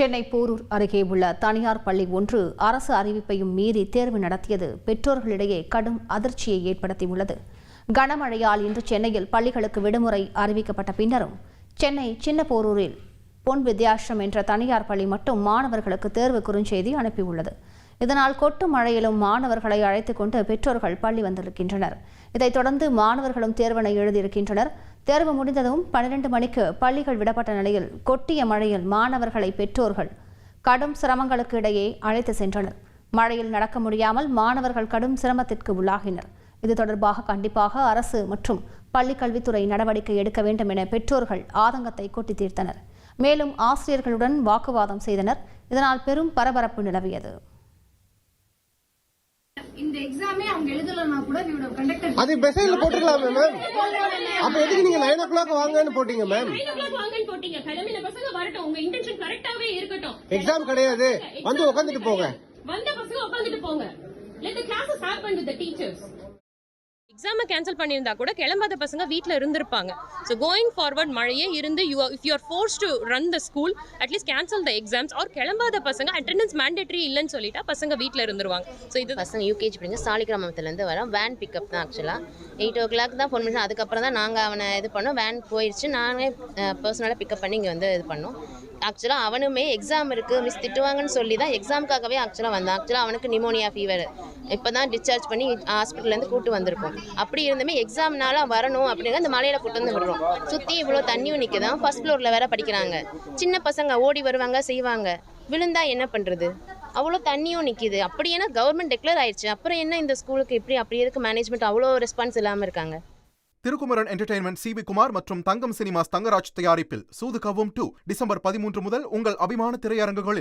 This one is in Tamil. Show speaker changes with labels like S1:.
S1: சென்னை போரூர் அருகே உள்ள தனியார் பள்ளி ஒன்று அரசு அறிவிப்பையும் மீறி தேர்வு நடத்தியது பெற்றோர்களிடையே கடும் அதிர்ச்சியை ஏற்படுத்தியுள்ளது. கனமழையால் இன்று சென்னையில் பள்ளிகளுக்கு விடுமுறை அறிவிக்கப்பட்ட பின்னரும் சென்னை சின்ன போரூரில் பொன் வித்யாசிரம் என்ற தனியார் பள்ளி மட்டும் மாணவர்களுக்கு தேர்வு குறுஞ்செய்தி அனுப்பியுள்ளது. இதனால் கொட்டு மழையிலும் மாணவர்களை அழைத்துக் கொண்டு பெற்றோர்கள் பள்ளி வந்திருக்கின்றனர். இதைத் தொடர்ந்து மாணவர்களும் தேர்வினை எழுதியிருக்கின்றனர். தேர்வு முடிந்ததும் பன்னிரண்டு மணிக்கு பள்ளிகள் விடப்பட்ட நிலையில் கொட்டிய மழையில் மாணவர்களை பெற்றோர்கள் கடும் சிரமங்களுக்கு இடையே அழைத்து சென்றனர். மழையில் நடக்க முடியாமல் மாணவர்கள் கடும் சிரமத்திற்கு உள்ளாகினர். இது தொடர்பாக கண்டிப்பாக அரசு மற்றும் பள்ளிக்கல்வித்துறை நடவடிக்கை எடுக்க வேண்டும் என பெற்றோர்கள் ஆதங்கத்தை கொட்டி தீர்த்தனர். மேலும் ஆசிரியர்களுடன் வாக்குவாதம் செய்தனர். இதனால் பெரும் பரபரப்பு நிலவியது.
S2: எக்ஸாமே அவங்க எழுதலனா கூட இவரோட கண்டக்டர்
S3: அது மெசேஜ்ல போட்டுக்கலாமே மேம் அப்ப எதுக்கு நீங்க நைன் ஓ கிளாக் வாங்கன்னு போட்டீங்க மேம்
S4: நைன் ஓ கிளாக் வாங்கன்னு போட்டீங்க. கிளம்பின பசங்க வரட்டும். உங்க இன்டென்ஷன் கரெக்டாவே இருக்கட்டும்.
S3: எக்ஸாம் கிடையாது. வந்து உட்காந்துட்டு போங்க.
S4: வந்த பசங்க போங்க. Happen with the teachers. எக்ஸாமை கேன்சல் பண்ணியிருந்தா கூட கிளம்பாத பசங்க வீட்டில் இருந்திருப்பாங்க. ஸோ கோயிங் ஃபார்வர்ட் மழையே இருந்து you if you are force to run the school at least cancel the exams or கிளம்பாத பசங்க அட்டெண்டன்ஸ் மேண்டேட்ரி இல்லைன்னு சொல்லிட்டா பசங்க வீட்டில் இருந்துருவாங்க. ஸோ இது
S5: பசங்க யூகேஜி படிங்க சாலிகிராமத்துலேருந்து வரோம் வேன் பிக்கப் தான் ஆக்சுவலாக எயிட் ஓ கிளாக் தான் ஃபோன் பண்ணி அதுக்கப்புறம் தான் நாங்கள் அவனை இது பண்ணோம். வேன் போயிடுச்சு நானே பர்சனலாக பிக்கப் பண்ணி இங்கே வந்து இது பண்ணோம். ஆக்சுவலாக அவனுமே எக்ஸாம் இருக்குது மிஸ் திட்டுவாங்கன்னு சொல்லி தான் எக்ஸாமுக்காகவே ஆக்சுவலாக வந்தான். ஆக்சுவலாக அவனுக்கு நிமோனியா ஃபீவர் இப்போ தான் டிஸ்சார்ஜ் பண்ணி ஹாஸ்பிட்டல்லேருந்து கூட்டு வந்திருக்கோம். அப்படி இருந்துமே எக்ஸாம்னால வரணும் அப்படிங்க அந்த மலையில கொண்டு வந்து விடுறோம். சுற்றி இவ்வளோ தண்ணியும் நிற்குதான் ஃபர்ஸ்ட் ஃப்ளோரில் வேற படிக்கிறாங்க. சின்ன பசங்க ஓடி வருவாங்க செய்வாங்க. விழுந்தா என்ன பண்ணுறது அவ்வளோ தண்ணியும் நிற்கிது அப்படி ஏன்னா கவர்மெண்ட் டெக்ளேர் ஆயிடுச்சு. அப்புறம் என்ன இந்த ஸ்கூலுக்கு இப்படி அப்படி இருக்கு மேனேஜ்மெண்ட் அவ்வளோ ரெஸ்பான்ஸ் இல்லாமல் இருக்காங்க?
S6: Thirukumaran entertainment C V Kumar மற்றும் தங்கம் சினிமாஸ் தங்கராஜ் தயாரிப்பில் சூது கவும் டூ டிசம்பர் பதிமூன்று முதல் உங்கள் அபிமான திரையரங்குகளில்.